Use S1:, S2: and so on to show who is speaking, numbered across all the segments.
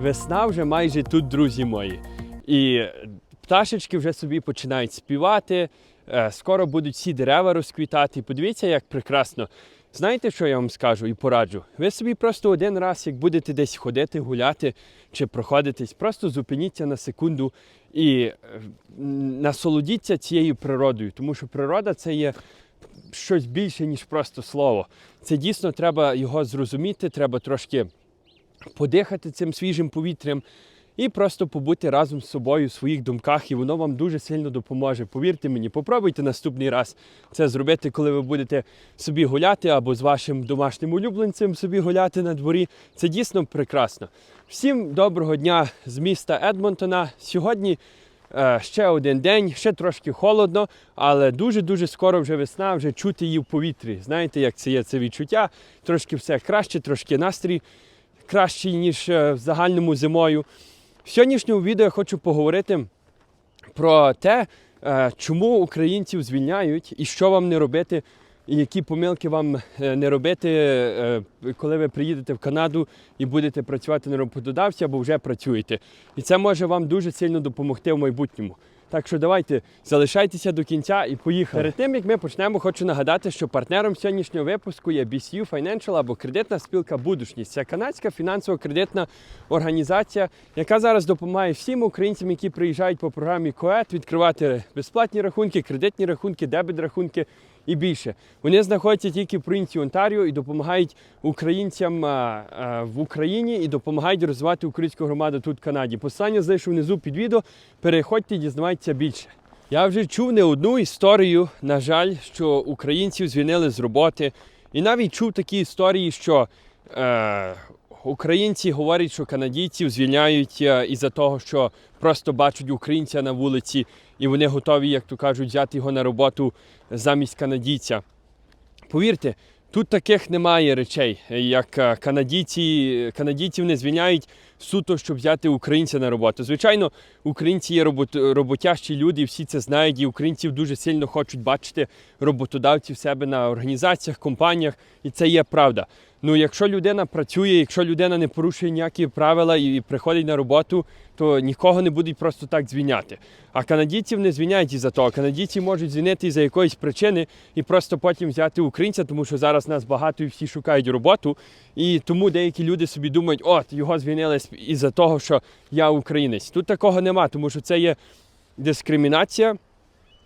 S1: Весна вже майже тут, друзі мої. І пташечки вже собі починають співати. е, Скоро будуть всі дерева розквітати. Подивіться, як прекрасно. Знаєте, що я вам скажу і пораджу? Ви собі просто один раз, як будете десь ходити, гуляти чи проходитись, просто зупиніться на секунду і е, насолодіться цією природою, тому що природа це є щось більше, ніж просто слово. Це дійсно треба його зрозуміти, треба трошки подихати цим свіжим повітрям і просто побути разом з собою в своїх думках, і воно вам дуже сильно допоможе. Повірте мені, попробуйте наступний раз це зробити, коли ви будете собі гуляти або з вашим домашнім улюбленцем собі гуляти на дворі. Це дійсно прекрасно. Всім доброго дня з міста Едмонтона. Сьогодні е, ще один день, ще трошки холодно, але дуже-дуже скоро вже весна, вже чути її в повітрі. Знаєте, як це є це відчуття? Трошки все краще, трошки настрій кращий, ніж е, в загальному зимою. В сьогоднішньому відео я хочу поговорити про те, е, чому українців звільняють і що вам не робити, і які помилки вам е, не робити, коли ви приїдете в Канаду і будете працювати на роботодавця або вже працюєте. І це може вам дуже сильно допомогти в майбутньому. Так що давайте залишайтеся до кінця і поїхали. Перед тим як ми почнемо, хочу нагадати, що партнером сьогоднішнього випуску є BCU Financial або кредитна спілка Будушність. Це канадська фінансово-кредитна організація, яка зараз допомагає всім українцям, які приїжджають по програмі КОЕТ, відкривати безплатні рахунки, кредитні рахунки, дебет рахунки і більше. Вони знаходяться тільки в провінції Онтаріо і допомагають українцям в Україні і допомагають розвивати українську громаду тут в Канаді. Посилання залишу внизу під відео. Переходьте дізнавайтеся більше. Я вже чув не одну історію, на жаль, що українців звільнили з роботи. І навіть чув такі історії, що е, українці говорять, що канадійців звільняють е, із-за того, що просто бачать українця на вулиці, і вони готові, як то кажуть, взяти його на роботу замість канадійця. Повірте, тут таких немає речей, як е, канадійці, канадійців не звільняють суто, щоб взяти українця на роботу. Звичайно, українці є робот, роботящі люди, всі це знають, і українців дуже сильно хочуть бачити роботодавців себе на організаціях, компаніях, і це є правда. Ну, якщо людина працює, якщо людина не порушує ніякі правила і приходить на роботу, то нікого не будуть просто так звільняти. А канадійців не звільняють із-за того. Канадійці можуть звільнити із-за якоїсь причини і просто потім взяти українця, тому що зараз нас багато і всі шукають роботу. І тому деякі люди собі думають, от його звільнили із-за того, що я українець. Тут такого нема, тому що це є дискримінація.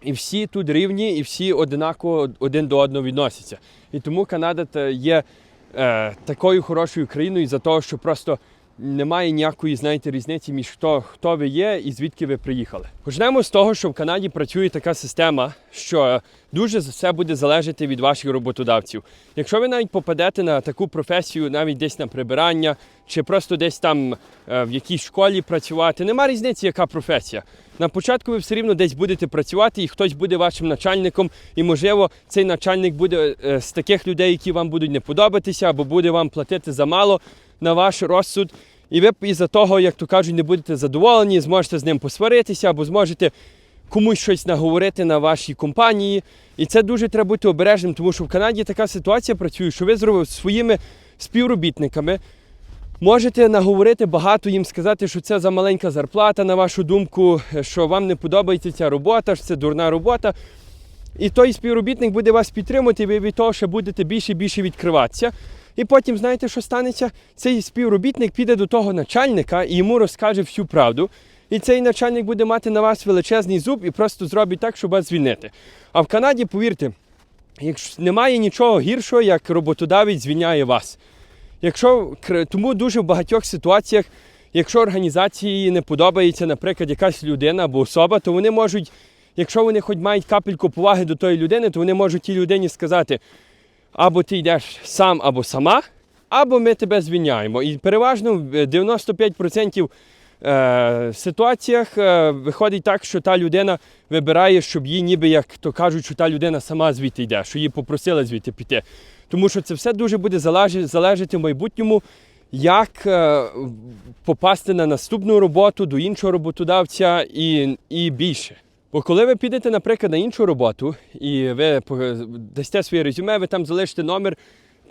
S1: І всі тут рівні, і всі одинаково один до одного відносяться. І тому Канада є е, такою хорошою країною за того, що просто немає ніякої, знаєте, різниці між хто, хто ви є і звідки ви приїхали. Почнемо з того, що в Канаді працює така система, що дуже все буде залежати від ваших роботодавців. Якщо ви навіть попадете на таку професію, навіть десь на прибирання, чи просто десь там е, в якійсь школі працювати, нема різниці, яка професія. На початку ви все рівно десь будете працювати, і хтось буде вашим начальником, і можливо цей начальник буде е, з таких людей, які вам будуть не подобатися, або буде вам платити замало на ваш розсуд. І ви із-за того, як то кажуть, не будете задоволені, зможете з ним посваритися, або зможете комусь щось наговорити на вашій компанії. І це дуже треба бути обережним, тому що в Канаді така ситуація працює, що ви зробили своїми співробітниками. Можете наговорити багато їм сказати, що це за маленька зарплата, на вашу думку, що вам не подобається ця робота, що це дурна робота. І той співробітник буде вас підтримувати, і ви від того ще будете більше і більше відкриватися. І потім, знаєте, що станеться? Цей співробітник піде до того начальника і йому розкаже всю правду. І цей начальник буде мати на вас величезний зуб і просто зробить так, щоб вас звільнити. А в Канаді, повірте, якщо немає нічого гіршого, як роботодавець звільняє вас. Якщо тому дуже в багатьох ситуаціях, якщо організації не подобається, наприклад, якась людина або особа, то вони можуть, якщо вони хоч мають капельку поваги до тої людини, то вони можуть тій людині сказати, або ти йдеш сам, або сама, або ми тебе звільняємо. І переважно в 95% е, ситуаціях е, виходить так, що та людина вибирає, щоб їй ніби як то кажуть, що та людина сама звідти йде, що її попросили звідти піти. Тому що це все дуже буде залежати, залежати в майбутньому, як е, попасти на наступну роботу до іншого роботодавця і, і більше. Бо коли ви підете, наприклад, на іншу роботу, і ви дасте своє резюме, ви там залишите номер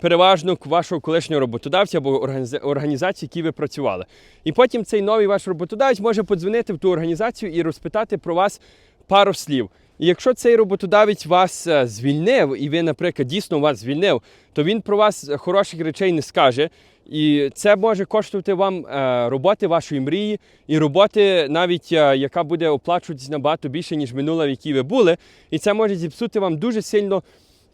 S1: переважно вашого колишнього роботодавця або організа- організації, в якій ви працювали. І потім цей новий ваш роботодавець може подзвонити в ту організацію і розпитати про вас пару слів. І якщо цей роботодавець вас е, звільнив, і ви, наприклад, дійсно вас звільнив, то він про вас хороших речей не скаже. І це може коштувати вам е, роботи вашої мрії, і роботи, навіть е, яка буде оплачуватись набагато більше, ніж минула, в якій ви були. І це може зіпсути вам дуже сильно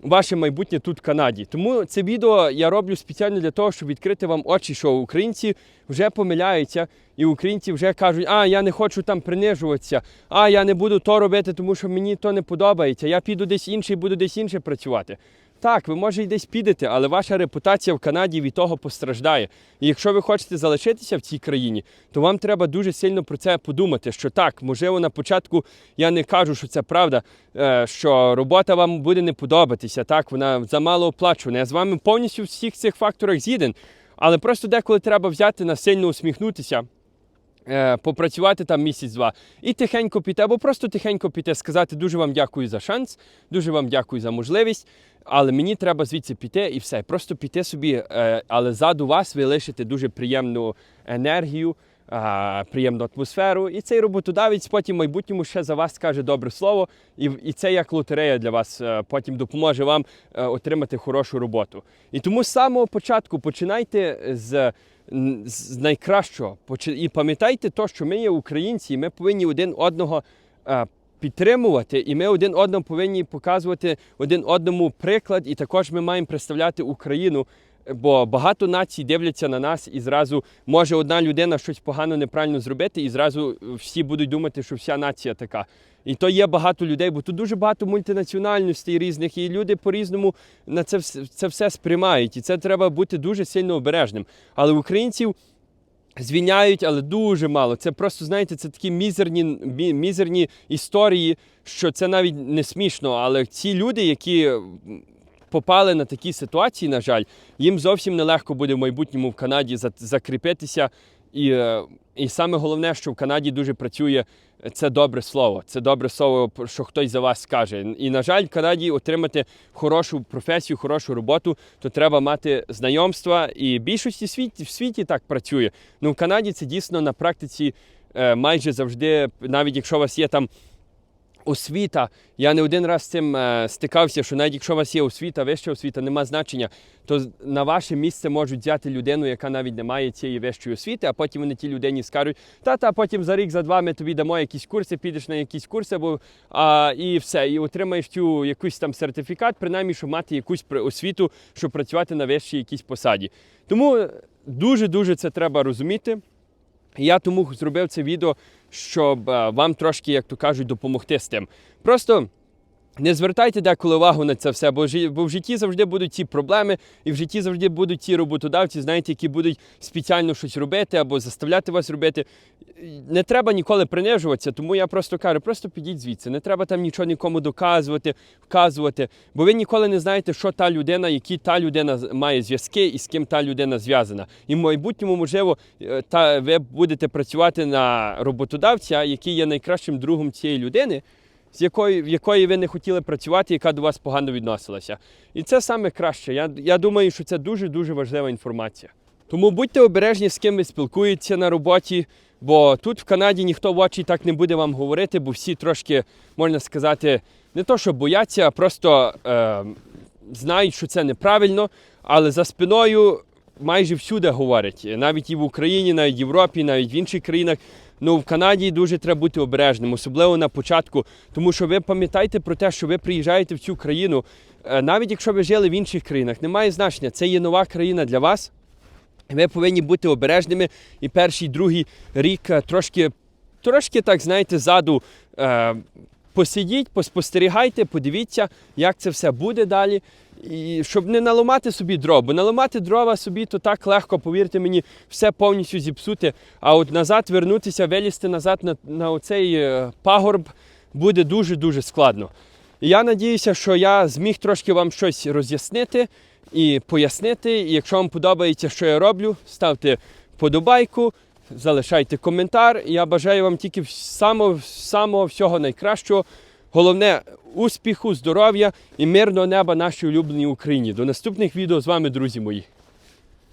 S1: ваше майбутнє тут в Канаді. Тому це відео я роблю спеціально для того, щоб відкрити вам очі, що українці вже помиляються, і українці вже кажуть, а я не хочу там принижуватися, а я не буду то робити, тому що мені то не подобається. Я піду десь інше і буду десь інше працювати. Так, ви може й десь підете, але ваша репутація в Канаді від того постраждає. І якщо ви хочете залишитися в цій країні, то вам треба дуже сильно про це подумати. Що так, можливо, на початку я не кажу, що це правда, е, що робота вам буде не подобатися. Так, вона замало оплачувана. Я з вами повністю всіх цих факторах згіден. Але просто деколи треба взяти на сильно усміхнутися. Е, Попрацювати там місяць-два і тихенько піти, або просто тихенько піти, сказати дуже вам дякую за шанс, дуже вам дякую за можливість, але мені треба звідси піти і все. Просто піти собі, е, але ззаду вас ви лишите дуже приємну енергію, приємну атмосферу. І цей роботодавець потім в майбутньому ще за вас скаже добре слово, і, і це як лотерея для вас е, потім допоможе вам отримати хорошу роботу. І тому з самого початку починайте з. З найкращого і пам'ятайте то, що ми є українці, і ми повинні один одного е, підтримувати, і ми один одному повинні показувати один одному приклад, і також ми маємо представляти Україну. Бо багато націй дивляться на нас, і зразу може одна людина щось погано неправильно зробити, і зразу всі будуть думати, що вся нація така. І то є багато людей, бо тут дуже багато мультинаціональностей різних, і люди по-різному на це, це все сприймають. І це треба бути дуже сильно обережним. Але українців звільняють, але дуже мало. Це просто, знаєте, це такі мізерні, мізерні історії, що це навіть не смішно. Але ці люди, які попали на такі ситуації, на жаль, їм зовсім нелегко буде в майбутньому в Канаді закріпитися. І, е, і саме головне, що в Канаді дуже працює це добре слово. Це добре слово, що хтось за вас скаже. І, на жаль, в Канаді отримати хорошу професію, хорошу роботу, то треба мати знайомства. І більшості світ, в світі так працює. Ну, в Канаді це дійсно на практиці е, майже завжди, навіть якщо у вас є там освіта, я не один раз з цим е, стикався, що навіть якщо у вас є освіта, вища освіта, нема значення, то на ваше місце можуть взяти людину, яка навіть не має цієї вищої освіти, а потім вони тій людині скажуть, та-та, потім за рік, за два ми тобі дамо якісь курси, підеш на якісь курси, або, а, і все, і отримаєш цю якийсь там сертифікат, принаймні, щоб мати якусь освіту, щоб працювати на вищій якійсь посаді. Тому дуже-дуже це треба розуміти. Я тому зробив це відео, щоб е, вам трошки, як то кажуть, допомогти з тим. Просто не звертайте деколи увагу на це все, бо, в житті завжди будуть ці проблеми, і в житті завжди будуть ті роботодавці, знаєте, які будуть спеціально щось робити або заставляти вас робити. Не треба ніколи принижуватися, тому я просто кажу, просто підіть звідси. Не треба там нічого нікому доказувати, вказувати, бо ви ніколи не знаєте, що та людина, які та людина має зв'язки і з ким та людина зв'язана. І в майбутньому, можливо, е, та ви будете працювати на роботодавця, який є найкращим другом цієї людини з якої, в якої ви не хотіли працювати, яка до вас погано відносилася. І це саме краще. Я, я думаю, що це дуже-дуже важлива інформація. Тому будьте обережні, з ким ви спілкуєтеся на роботі, бо тут в Канаді ніхто в очі так не буде вам говорити, бо всі трошки, можна сказати, не то, що бояться, а просто е, знають, що це неправильно, але за спиною майже всюди говорять, навіть і в Україні, навіть в Європі, навіть в інших країнах. Ну, в Канаді дуже треба бути обережним, особливо на початку, тому що ви пам'ятаєте про те, що ви приїжджаєте в цю країну, е, навіть якщо ви жили в інших країнах, немає значення. Це є нова країна для вас. Ви повинні бути обережними. І перший, другий рік е, трошки, трошки так, знаєте, ззаду е, посидіть, поспостерігайте, подивіться, як це все буде далі. І щоб не наламати собі дров, бо наламати дрова собі то так легко, повірте мені, все повністю зіпсути. А от назад вернутися, вилізти назад на, на оцей е, пагорб буде дуже-дуже складно. Я надіюся, що я зміг трошки вам щось роз'яснити і пояснити. І якщо вам подобається, що я роблю, ставте вподобайку, залишайте коментар. Я бажаю вам тільки самого, самого всього найкращого. Головне успіху, здоров'я і мирного неба нашій улюбленій Україні. До наступних відео з вами, друзі мої.